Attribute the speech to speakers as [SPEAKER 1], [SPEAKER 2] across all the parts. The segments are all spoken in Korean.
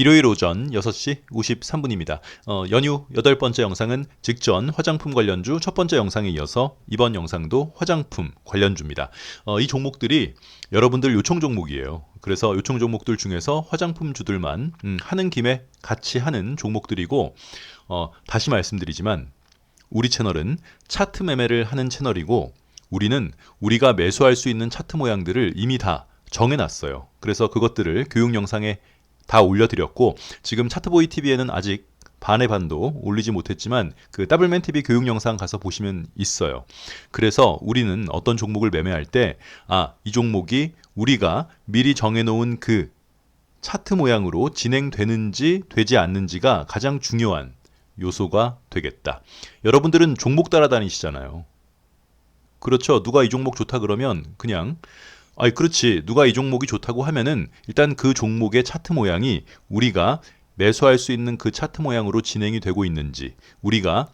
[SPEAKER 1] 일요일 오전 6시 53분입니다. 어, 연휴 여덟 번째 영상은 직전 화장품 관련주 첫 번째 영상에 이어서 이번 영상도 화장품 관련주입니다. 어, 이 종목들이 여러분들 요청 종목이에요. 그래서 요청 종목들 중에서 화장품 주들만 음, 하는 김에 같이 하는 종목들이고 어, 다시 말씀드리지만 우리 채널은 차트 매매를 하는 채널이고 우리는 우리가 매수할 수 있는 차트 모양들을 이미 다 정해놨어요. 그래서 그것들을 교육 영상에 다 올려드렸고 지금 차트보이 TV에는 아직 반의 반도 올리지 못했지만 그 더블맨 TV 교육 영상 가서 보시면 있어요. 그래서 우리는 어떤 종목을 매매할 때 아, 이 종목이 우리가 미리 정해놓은 그 차트 모양으로 진행되는지 되지 않는지가 가장 중요한 요소가 되겠다. 여러분들은 종목 따라다니시잖아요. 그렇죠. 누가 이 종목 좋다 그러면 그냥 아이 그렇지. 누가 이 종목이 좋다고 하면은 일단 그 종목의 차트 모양이 우리가 매수할 수 있는 그 차트 모양으로 진행이 되고 있는지 우리가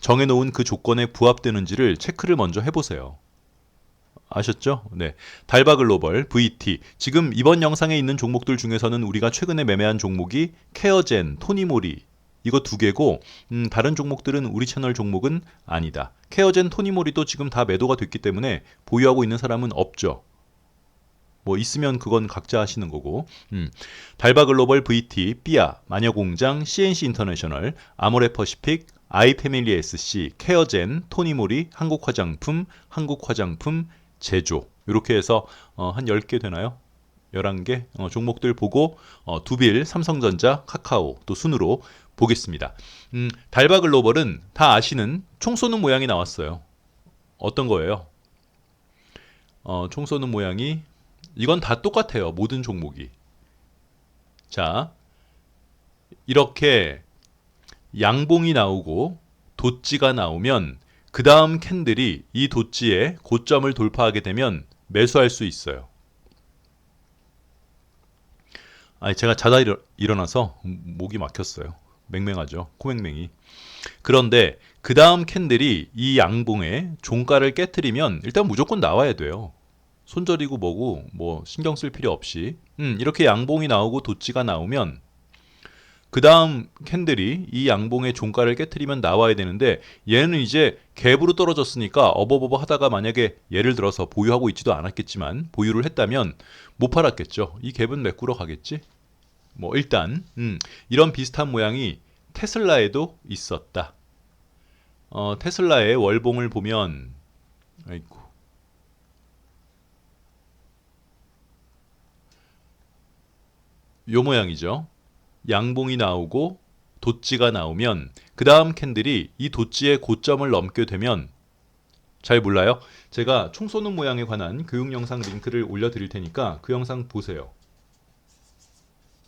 [SPEAKER 1] 정해놓은 그 조건에 부합되는지를 체크를 먼저 해보세요. 아셨죠? 네. 달바 글로벌, VT. 지금 이번 영상에 있는 종목들 중에서는 우리가 최근에 매매한 종목이 케어젠, 토니모리. 이거 두 개고, 음, 다른 종목들은 우리 채널 종목은 아니다. 케어젠, 토니모리도 지금 다 매도가 됐기 때문에 보유하고 있는 사람은 없죠. 뭐 있으면 그건 각자 하시는 거고. 음. 달바 글로벌 VT, 삐아, 마녀공장, CNC 인터내셔널, 아모레퍼시픽, 아이패밀리 SC, 케어젠, 토니모리, 한국화장품, 한국화장품, 제조. 이렇게 해서 어, 한 10개 되나요? 11개 어, 종목들 보고 어, 두빌, 삼성전자, 카카오 또 순으로 보겠습니다. 음, 달바 글로벌은 다 아시는 총 쏘는 모양이 나왔어요. 어떤 거예요? 어, 총 쏘는 모양이 이건 다 똑같아요. 모든 종목이. 자, 이렇게 양봉이 나오고 도찌가 나오면 그 다음 캔들이 이 도찌의 고점을 돌파하게 되면 매수할 수 있어요. 아니 제가 자다 일어, 일어나서 목이 막혔어요. 맹맹하죠. 코맹맹이. 그런데 그 다음 캔들이 이 양봉의 종가를 깨뜨리면 일단 무조건 나와야 돼요. 손절이고 뭐고 뭐 신경 쓸 필요 없이 음, 이렇게 양봉이 나오고 도치가 나오면 그 다음 캔들이 이 양봉의 종가를 깨뜨리면 나와야 되는데 얘는 이제 갭으로 떨어졌으니까 어버버버 하다가 만약에 예를 들어서 보유하고 있지도 않았겠지만 보유를 했다면 못 팔았겠죠. 이 갭은 메꾸러 가겠지. 뭐 일단 음, 이런 비슷한 모양이 테슬라에도 있었다. 어, 테슬라의 월봉을 보면 아이고 요 모양이죠. 양봉이 나오고 도찌가 나오면 그 다음 캔들이 이 도찌의 고점을 넘게 되면 잘 몰라요? 제가 총 쏘는 모양에 관한 교육 영상 링크를 올려드릴 테니까 그 영상 보세요.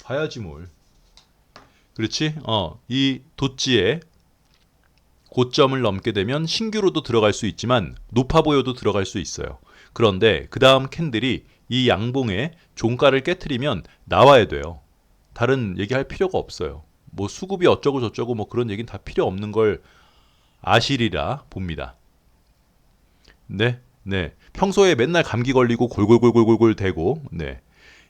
[SPEAKER 1] 봐야지 뭘. 그렇지? 어, 이 도찌의 고점을 넘게 되면 신규로도 들어갈 수 있지만 높아 보여도 들어갈 수 있어요. 그런데 그 다음 캔들이 이 양봉의 종가를 깨뜨리면 나와야 돼요. 다른 얘기할 필요가 없어요. 뭐 수급이 어쩌고 저쩌고 뭐 그런 얘기는 다 필요 없는 걸 아시리라 봅니다. 네, 네. 평소에 맨날 감기 걸리고 골골골골골 대고, 네.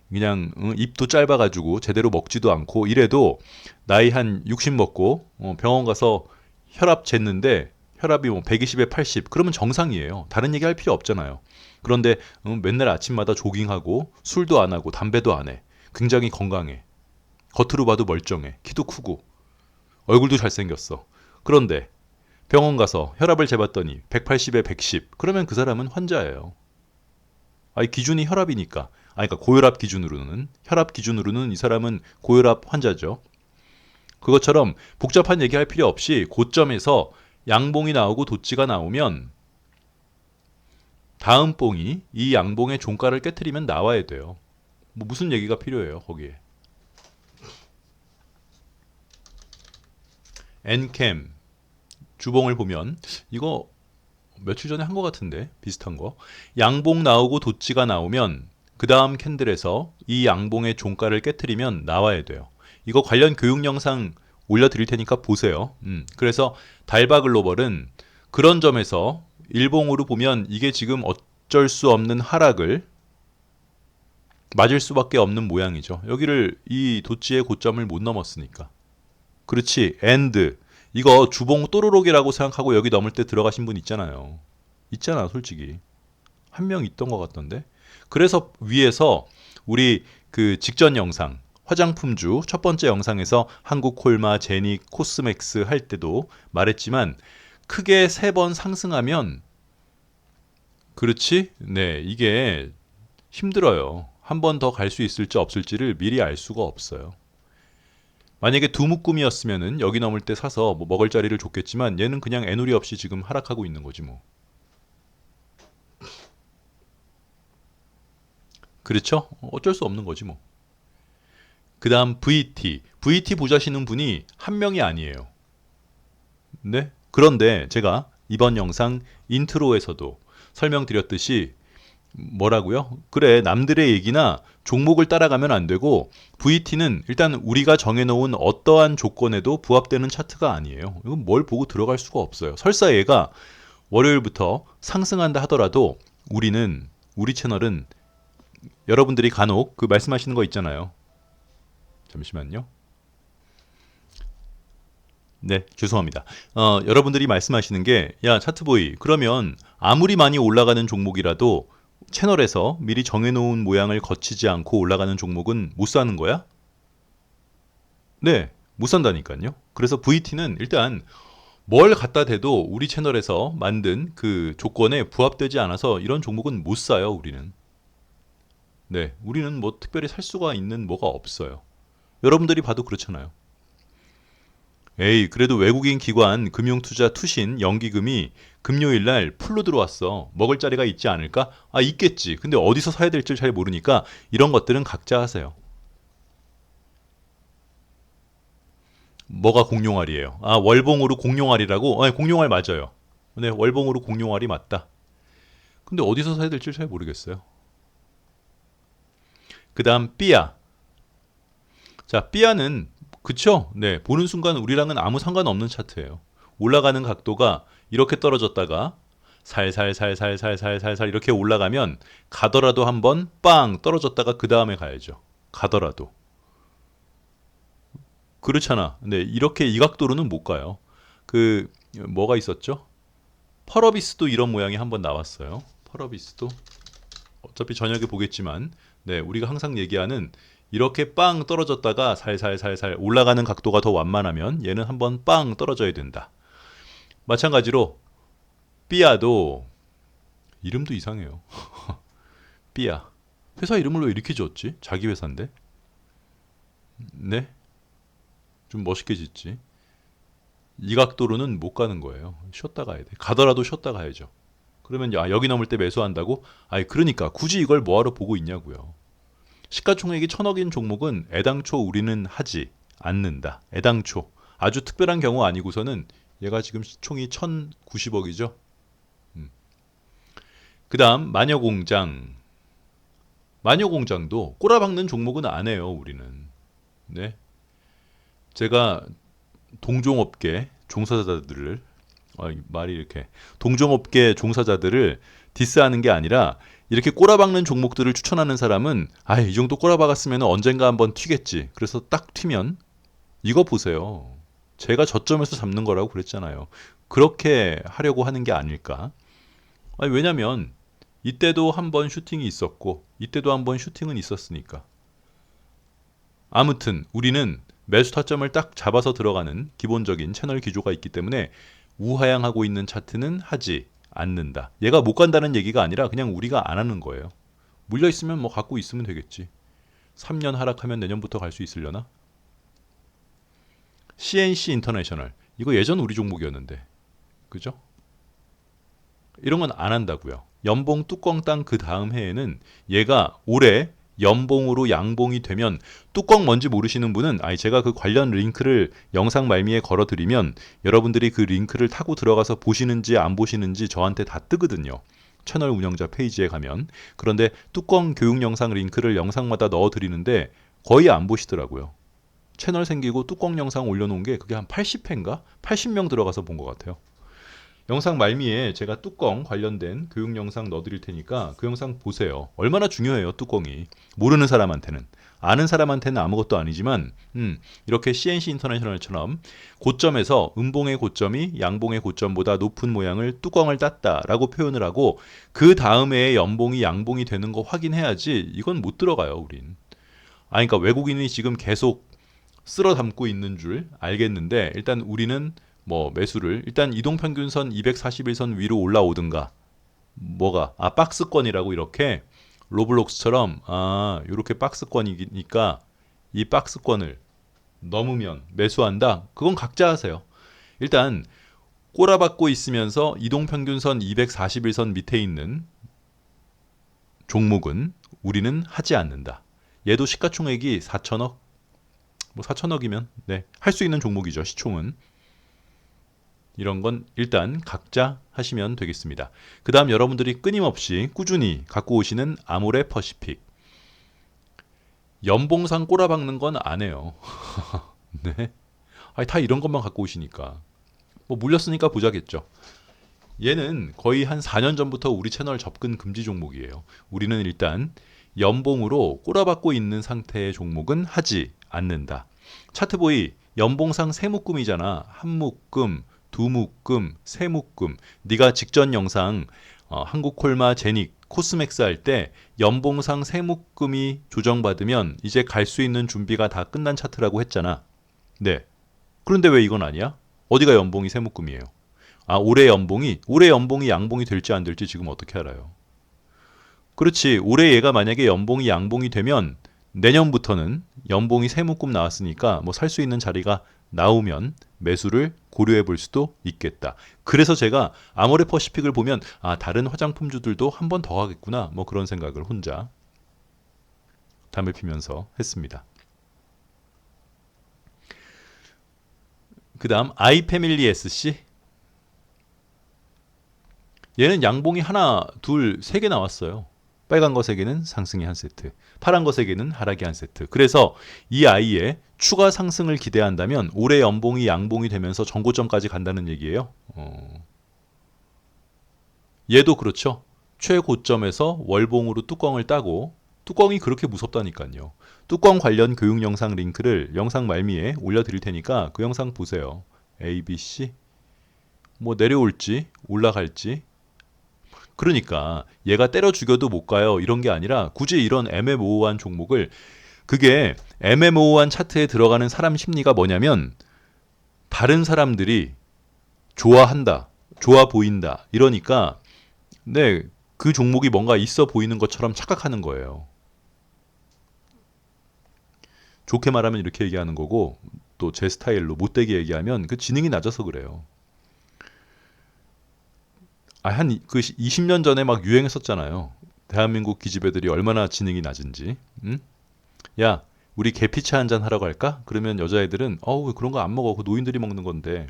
[SPEAKER 1] 그냥 어, 입도 짧아가지고 제대로 먹지도 않고 이래도 나이 한 60 먹고 어, 병원 가서 혈압 쟀는데 혈압이 뭐 120에 80 그러면 정상이에요. 다른 얘기 할 필요 없잖아요. 그런데 음, 맨날 아침마다 조깅하고 술도 안 하고 담배도 안 해. 굉장히 건강해. 겉으로 봐도 멀쩡해. 키도 크고 얼굴도 잘생겼어. 그런데 병원 가서 혈압을 재봤더니 180에 110. 그러면 그 사람은 환자예요. 아니 기준이 혈압이니까. 아니 그러니까 고혈압 기준으로는 혈압 기준으로는 이 사람은 고혈압 환자죠. 그것처럼 복잡한 얘기할 필요 없이 고점에서 양봉이 나오고 도치가 나오면 다음 봉이 이 양봉의 종가를 깨뜨리면 나와야 돼요. 뭐 무슨 얘기가 필요해요, 거기에. 엔캠 주봉을 보면 이거 며칠 전에 한 것 같은데 비슷한 거 양봉 나오고 도치가 나오면 그 다음 캔들에서 이 양봉의 종가를 깨뜨리면 나와야 돼요. 이거 관련 교육 영상 올려드릴 테니까 보세요. 음, 그래서 달바 글로벌은 그런 점에서 일봉으로 보면 이게 지금 어쩔 수 없는 하락을 맞을 수밖에 없는 모양이죠. 여기를 이 도치의 고점을 못 넘었으니까. 그렇지. and 이거 주봉 또르륵이라고 생각하고 여기 넘을 때 들어가신 분 있잖아요. 있잖아, 솔직히. 한 명 있던 것 같던데. 그래서 위에서 우리 그 직전 영상 화장품주 첫 번째 영상에서 한국 콜마, 제닉, 코스맥스 할 때도 말했지만 크게 세 번 상승하면 그렇지? 네, 이게 힘들어요. 한 번 더 갈 수 있을지 없을지를 미리 알 수가 없어요. 만약에 두 묶음이었으면은 여기 넘을 때 사서 뭐 먹을 자리를 줬겠지만 얘는 그냥 애누리 없이 지금 하락하고 있는 거지 뭐. 그렇죠? 어쩔 수 없는 거지 뭐. 그 다음 VT. VT 보자시는 분이 한 명이 아니에요. 네? 그런데 제가 이번 영상 인트로에서도 설명드렸듯이 뭐라고요? 그래, 남들의 얘기나 종목을 따라가면 안 되고 VT는 일단 우리가 정해놓은 어떠한 조건에도 부합되는 차트가 아니에요. 이건 뭘 보고 들어갈 수가 없어요. 설사 얘가 월요일부터 상승한다 하더라도 우리는 우리 채널은 여러분들이 간혹 그 말씀하시는 거 있잖아요. 잠시만요. 네, 죄송합니다. 어, 여러분들이 말씀하시는 게, 야, 차트보이, 그러면 아무리 많이 올라가는 종목이라도 채널에서 미리 정해놓은 모양을 거치지 않고 올라가는 종목은 못 사는 거야? 네, 못 산다니까요. 그래서 VT는 일단 뭘 갖다 대도 우리 채널에서 만든 그 조건에 부합되지 않아서 이런 종목은 못 사요, 우리는. 네, 우리는 뭐 특별히 살 수가 있는 뭐가 없어요. 여러분들이 봐도 그렇잖아요. 에이, 그래도 외국인 기관 금융투자 투신 연기금이 금요일 날 풀로 들어왔어. 먹을 자리가 있지 않을까? 아, 있겠지. 근데 어디서 사야 될지 잘 모르니까 이런 것들은 각자 하세요. 뭐가 공룡알이에요? 아, 월봉으로 공룡알이라고? 아, 공룡알 맞아요. 네, 월봉으로 공룡알이 맞다. 근데 어디서 사야 될지 잘 모르겠어요. 그 다음 삐아. 자, 삐아는 그쵸? 네, 보는 순간 우리랑은 아무 상관없는 차트예요. 올라가는 각도가 이렇게 떨어졌다가 살살살살살살살살 이렇게 올라가면 가더라도 한번 빵 떨어졌다가 그 다음에 가야죠. 가더라도. 그렇잖아. 근데 이렇게 이 각도로는 못 가요. 그 뭐가 있었죠? 펄어비스도 이런 모양이 한번 나왔어요. 펄어비스도 어차피 저녁에 보겠지만 네, 우리가 항상 얘기하는 이렇게 빵 떨어졌다가 살살살살 올라가는 각도가 더 완만하면 얘는 한번 빵 떨어져야 된다. 마찬가지로 삐아도 이름도 이상해요. 삐아. 회사 이름을 왜 이렇게 지었지? 자기 회사인데. 네? 좀 멋있게 짓지. 이 각도로는 못 가는 거예요. 쉬었다 가야 돼. 가더라도 쉬었다 가야죠. 그러면 야, 여기 넘을 때 매수한다고? 아니 그러니까 굳이 이걸 뭐하러 보고 있냐고요. 시가총액이 천억인 종목은 애당초 우리는 하지 않는다. 애당초. 아주 특별한 경우 아니고서는 얘가 지금 총이 1090억이죠. 음. 그 다음 마녀공장. 마녀공장도 꼬라박는 종목은 안 해요. 우리는. 네. 제가 동종업계 종사자들을 아, 말이 이렇게 동종업계 종사자들을 디스하는 게 아니라 이렇게 꼬라박는 종목들을 추천하는 사람은 아, 이 정도 꼬라박았으면 언젠가 한번 튀겠지. 그래서 딱 튀면 이거 보세요. 제가 저점에서 잡는 거라고 그랬잖아요. 그렇게 하려고 하는 게 아닐까? 아니, 왜냐면 이때도 한번 슈팅이 있었고 이때도 한번 슈팅은 있었으니까. 아무튼 우리는 매수 타점을 딱 잡아서 들어가는 기본적인 채널 기조가 있기 때문에 우하향하고 있는 차트는 하지 않는다. 얘가 못 간다는 얘기가 아니라 그냥 우리가 안 하는 거예요. 물려 있으면 뭐 갖고 있으면 되겠지. 3년 하락하면 내년부터 갈 수 있으려나? CNC 인터내셔널. 이거 예전 우리 종목이었는데. 그죠? 이런 건 안 한다고요. 연봉 뚜껑 땅그 다음 해에는 얘가 올해 연봉으로 양봉이 되면 뚜껑 뭔지 모르시는 분은 아니 제가 그 관련 링크를 영상 말미에 걸어 드리면 여러분들이 그 링크를 타고 들어가서 보시는지 안 보시는지 저한테 다 뜨거든요. 채널 운영자 페이지에 가면 그런데 뚜껑 교육 영상 링크를 영상마다 넣어 드리는데 거의 안 보시더라고요. 채널 생기고 뚜껑 영상 올려놓은 게 그게 한 80회인가? 80명 들어가서 본 것 같아요. 영상 말미에 제가 뚜껑 관련된 교육 영상 넣어드릴 테니까 그 영상 보세요. 얼마나 중요해요, 뚜껑이. 모르는 사람한테는. 아는 사람한테는 아무것도 아니지만, 음, 이렇게 CNC 인터내셔널처럼 고점에서 음봉의 고점이 양봉의 고점보다 높은 모양을 뚜껑을 땄다라고 표현을 하고, 그 다음에 연봉이 양봉이 되는 거 확인해야지 이건 못 들어가요, 우린. 아, 그러니까 외국인이 지금 계속 쓸어 담고 있는 줄 알겠는데, 일단 우리는 뭐 매수를 일단 이동 평균선 241선 위로 올라오든가. 뭐가? 아 박스권이라고 이렇게 로블록스처럼 아 이렇게 박스권이니까 이 박스권을 넘으면 매수한다? 그건 각자 하세요. 일단 꼬라박고 있으면서 이동 평균선 241선 밑에 있는 종목은 우리는 하지 않는다. 얘도 시가총액이 4천억? 뭐 4천억이면 네 할 수 있는 종목이죠 시총은 이런 건 일단 각자 하시면 되겠습니다. 그 다음 여러분들이 끊임없이 꾸준히 갖고 오시는 아모레 퍼시픽. 연봉상 꼬라박는 건 안 해요. 네. 아니, 다 이런 것만 갖고 오시니까. 뭐 물렸으니까 보자겠죠. 얘는 거의 한 4년 전부터 우리 채널 접근 금지 종목이에요. 우리는 일단 연봉으로 꼬라박고 있는 상태의 종목은 하지 않는다. 차트보이 연봉상 세 묶음이잖아. 한 묶음, 두 묶음, 세 묶음. 네가 직전 영상 어, 한국콜마 제닉 코스맥스 할 때 연봉상 세 묶음이 조정받으면 이제 갈 수 있는 준비가 다 끝난 차트라고 했잖아. 네. 그런데 왜 이건 아니야? 어디가 연봉이 세 묶음이에요? 아, 올해 연봉이 올해 연봉이 양봉이 될지 안 될지 지금 어떻게 알아요? 그렇지. 올해 얘가 만약에 연봉이 양봉이 되면 내년부터는 연봉이 세 묶음 나왔으니까 뭐 살 수 있는 자리가 나오면 매수를 고려해 볼 수도 있겠다. 그래서 제가 아모레 퍼시픽을 보면 아 다른 화장품주들도 한 번 더 하겠구나 뭐 그런 생각을 혼자 담을 피면서 했습니다. 그 다음 아이패밀리 SC 얘는 양봉이 하나 둘 세 개 나왔어요. 빨간 거세 개는 상승이 한 세트, 파란 거세 개는 하락이 한 세트. 그래서 이 아이의 추가 상승을 기대한다면 올해 연봉이 양봉이 되면서 전고점까지 간다는 얘기예요. 어. 얘도 그렇죠. 최고점에서 월봉으로 뚜껑을 따고 뚜껑이 그렇게 무섭다니까요. 뚜껑 관련 교육 영상 링크를 영상 말미에 올려드릴 테니까 그 영상 보세요. A, B, C 뭐 내려올지 올라갈지 그러니까 얘가 때려 죽여도 못 가요. 이런 게 아니라 굳이 이런 애매모호한 종목을 그게 애매모호한 차트에 들어가는 사람 심리가 뭐냐면 다른 사람들이 좋아한다. 좋아 보인다. 이러니까 네, 그 종목이 뭔가 있어 보이는 것처럼 착각하는 거예요. 좋게 말하면 이렇게 얘기하는 거고 또 제 스타일로 못되게 얘기하면 그 지능이 낮아서 그래요. 아, 한 그 20년 전에 막 유행했었잖아요. 대한민국 기집애들이 얼마나 지능이 낮은지. 응? 야, 우리 계피차 한 잔 하러 갈까? 그러면 여자애들은 어우 그런 거 안 먹어. 그 노인들이 먹는 건데.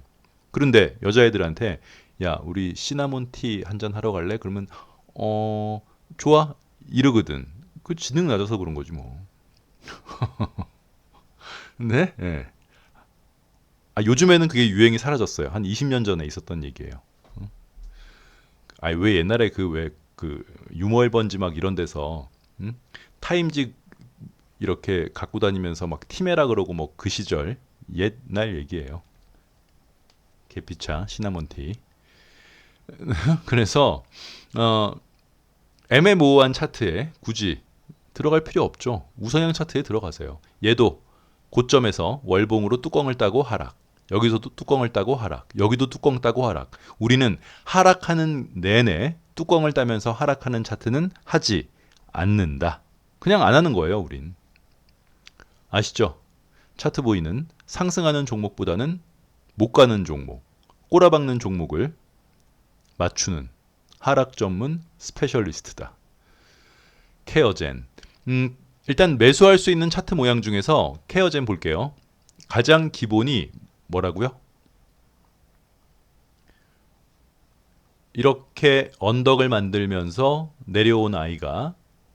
[SPEAKER 1] 그런데 여자애들한테 야, 우리 시나몬 티 한 잔 하러 갈래? 그러면 어 좋아 이러거든. 그 지능 낮아서 그런 거지 뭐. 네? 예. 네. 아, 요즘에는 그게 유행이 사라졌어요. 한 20년 전에 있었던 얘기예요. 아니 왜 옛날에 그 왜그 유머 앨번지 막 이런 데서 응? 타임직 이렇게 갖고 다니면서 막 티메라 그러고 뭐 그 시절 옛날 얘기예요. 계피차 시나몬티. 그래서 어 애매모호한 차트에 굳이 들어갈 필요 없죠. 우선형 차트에 들어가세요. 얘도 고점에서 월봉으로 뚜껑을 따고 하락. 여기서도 뚜껑을 따고 하락. 여기도 뚜껑 따고 하락. 우리는 하락하는 내내 뚜껑을 따면서 하락하는 차트는 하지 않는다. 그냥 안 하는 거예요, 우린. 아시죠? 차트 보이는 상승하는 종목보다는 못 가는 종목, 꼬라박는 종목을 맞추는 하락 전문 스페셜리스트다. 케어젠. 음, 일단 매수할 수 있는 차트 모양 중에서 케어젠 볼게요. 가장 기본이 뭐라고요? 이렇게 언덕을 만들면서 내려온 아이가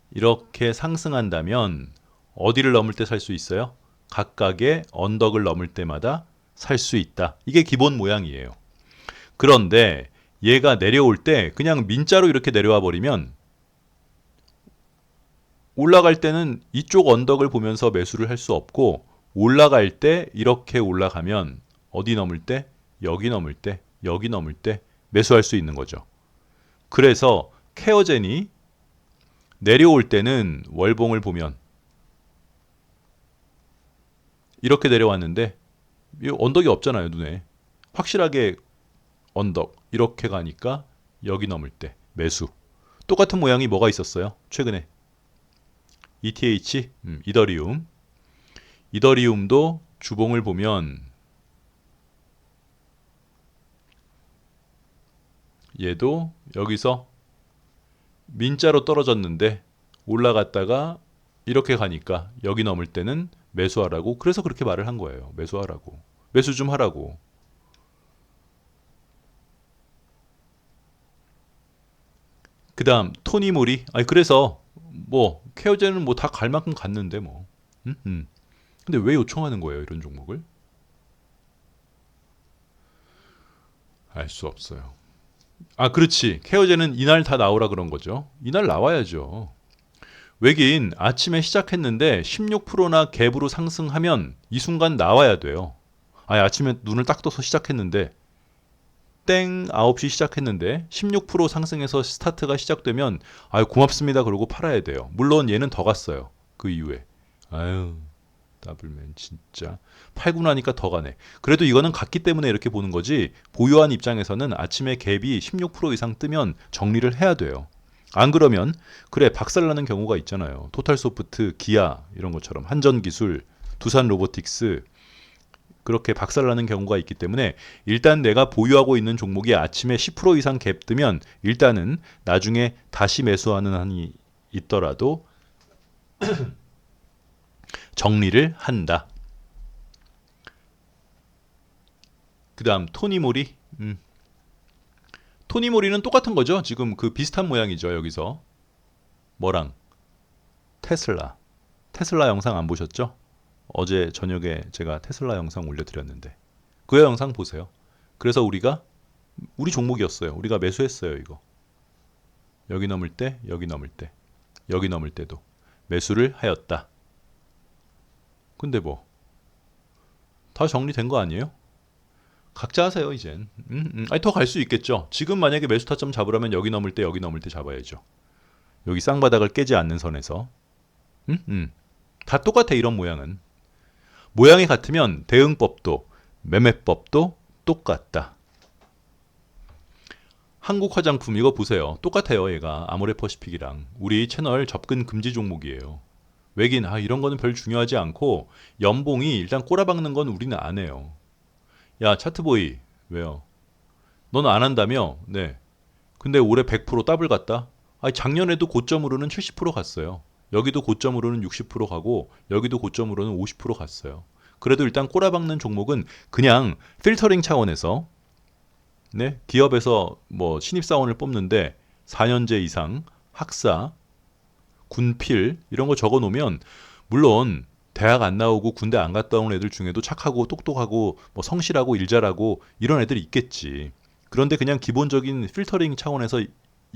[SPEAKER 1] 이렇게 상승한다면 어디를 넘을 때 살 수 있어요? 각각의 언덕을 넘을 때마다 살 수 있다. 이게 기본 모양이에요. 그런데 얘가 내려올 때 그냥 민자로 이렇게 내려와 버리면 올라갈 때는 이쪽 언덕을 보면서 매수를 할 수 없고 올라갈 때 이렇게 올라가면 어디 넘을 때 여기 넘을 때 여기 넘을 때 매수할 수 있는 거죠. 그래서 케어젠이 내려올 때는 월봉을 보면 이렇게 내려왔는데 이 언덕이 없잖아요 눈에. 확실하게 언덕 이렇게 가니까 여기 넘을 때 매수. 똑같은 모양이 뭐가 있었어요? 최근에. ETH 음, 이더리움. 이더리움도 주봉을 보면 얘도 여기서 민자로 떨어졌는데 올라갔다가 이렇게 가니까 여기 넘을 때는 매수하라고 그래서 그렇게 말을 한 거예요. 매수하라고. 매수 좀 하라고. 그다음 토니 모리. 아니 그래서 뭐 케어제는 뭐 다 갈 만큼 갔는데 뭐. 음? 음. 근데 왜 요청하는 거예요, 이런 종목을? 알 수 없어요. 아, 그렇지. 케어제는 이날 다 나오라 그런 거죠. 이날 나와야죠. 외계인 아침에 시작했는데 16%나 갭으로 상승하면 이 순간 나와야 돼요. 아, 아침에 눈을 딱 떠서 시작했는데 땡 9시 시작했는데 16% 상승해서 스타트가 시작되면 아유 고맙습니다 그러고 팔아야 돼요. 물론 얘는 더 갔어요. 그 이후에. 아유 더블맨 진짜 팔고 나니까 더 가네. 그래도 이거는 갔기 때문에 이렇게 보는 거지 보유한 입장에서는 아침에 갭이 16% 이상 뜨면 정리를 해야 돼요. 안 그러면 그래 박살나는 경우가 있잖아요. 토탈소프트, 기아 이런 것처럼 한전기술, 두산 로보틱스 그렇게 박살나는 경우가 있기 때문에 일단 내가 보유하고 있는 종목이 아침에 10% 이상 갭 뜨면 일단은 나중에 다시 매수하는 한이 있더라도 정리를 한다. 그 다음 토니모리. 음. 토니모리는 똑같은 거죠. 지금 그 비슷한 모양이죠. 여기서 뭐랑 테슬라. 테슬라 영상 안 보셨죠? 어제 저녁에 제가 테슬라 영상 올려드렸는데 그 영상 보세요. 그래서 우리가 우리 종목이었어요. 우리가 매수했어요. 이거 여기 넘을 때, 여기 넘을 때, 여기 넘을 때도 매수를 하였다. 근데 뭐 다 정리된 거 아니에요? 각자 하세요 이젠. 음, 음. 아니 더 갈 수 있겠죠. 지금 만약에 매수 타점 잡으려면 여기 넘을 때 여기 넘을 때 잡아야죠. 여기 쌍바닥을 깨지 않는 선에서. 음, 음. 다 똑같아 이런 모양은. 모양이 같으면 대응법도 매매법도 똑같다. 한국 화장품 이거 보세요. 똑같아요, 얘가 아모레퍼시픽이랑 우리 채널 접근 금지 종목이에요. 외긴 아 이런 거는 별 중요하지 않고 연봉이 일단 꼬라박는 건 우리는 안 해요. 야 차트보이 왜요? 넌안 한다며? 네. 근데 올해 100% 더블 갔다? 아 작년에도 고점으로는 70% 갔어요. 여기도 고점으로는 60% 가고 여기도 고점으로는 50% 갔어요. 그래도 일단 꼬라박는 종목은 그냥 필터링 차원에서 네 기업에서 뭐 신입사원을 뽑는데 4년제 이상 학사 군필 이런 거 적어 놓으면 물론 대학 안 나오고 군대 안 갔다 온 애들 중에도 착하고 똑똑하고 뭐 성실하고 일 잘하고 이런 애들이 있겠지. 그런데 그냥 기본적인 필터링 차원에서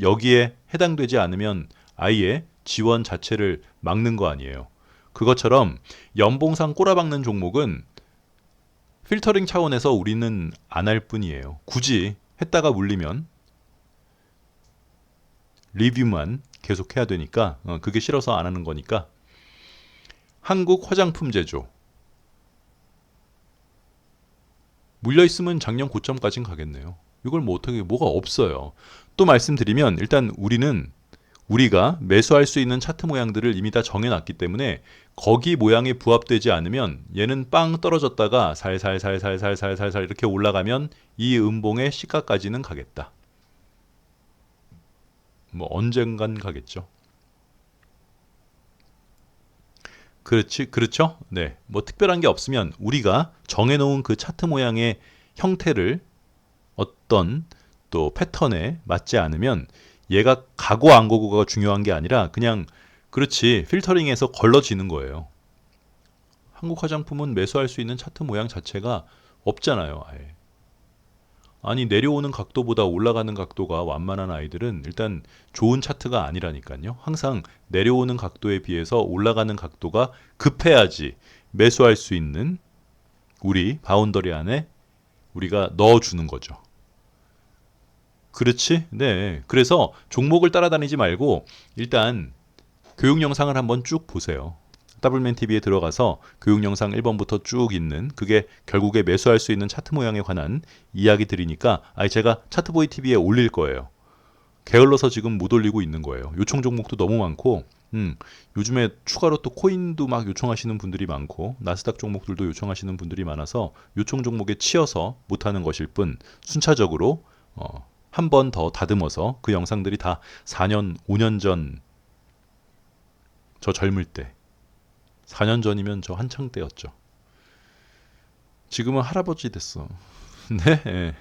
[SPEAKER 1] 여기에 해당되지 않으면 아예 지원 자체를 막는 거 아니에요. 그것처럼 연봉상 꼬라박는 종목은 필터링 차원에서 우리는 안 할 뿐이에요. 굳이 했다가 물리면 리뷰만 계속 해야 되니까 어, 그게 싫어서 안 하는 거니까 한국 화장품 제조 물려 있으면 작년 고점까진 가겠네요. 이걸 뭐 어떻게 뭐가 없어요. 또 말씀드리면 일단 우리는 우리가 매수할 수 있는 차트 모양들을 이미 다 정해놨기 때문에 거기 모양에 부합되지 않으면 얘는 빵 떨어졌다가 살살살살살살살 이렇게 올라가면 이 음봉의 시가까지는 가겠다. 뭐 언젠간 가겠죠. 그렇지, 그렇죠? 네. 뭐 특별한 게 없으면 우리가 정해놓은 그 차트 모양의 형태를 어떤 또 패턴에 맞지 않으면 얘가 가고 안 가고가 중요한 게 아니라 그냥 그렇지 필터링에서 걸러지는 거예요. 한국 화장품은 매수할 수 있는 차트 모양 자체가 없잖아요. 아예. 아니 내려오는 각도보다 올라가는 각도가 완만한 아이들은 일단 좋은 차트가 아니라니까요. 항상 내려오는 각도에 비해서 올라가는 각도가 급해야지 매수할 수 있는 우리 바운더리 안에 우리가 넣어주는 거죠. 그렇지? 네. 그래서 종목을 따라다니지 말고 일단 교육 영상을 한번 쭉 보세요. 더블맨 TV에 들어가서 교육 영상 1번부터 쭉 있는 그게 결국에 매수할 수 있는 차트 모양에 관한 이야기들이니까 아니 제가 차트보이 TV에 올릴 거예요. 게을러서 지금 못 올리고 있는 거예요. 요청 종목도 너무 많고 음, 요즘에 추가로 또 코인도 막 요청하시는 분들이 많고 나스닥 종목들도 요청하시는 분들이 많아서 요청 종목에 치여서 못하는 것일 뿐 순차적으로 어, 한 번 더 다듬어서 그 영상들이 다 4년, 5년 전 저 젊을 때 4년 전이면 저 한창 때였죠. 지금은 할아버지 됐어. 네. 예.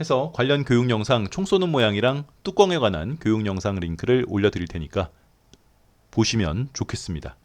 [SPEAKER 1] 해서 관련 교육 영상 총 쏘는 모양이랑 뚜껑에 관한 교육 영상 링크를 올려드릴 테니까 보시면 좋겠습니다.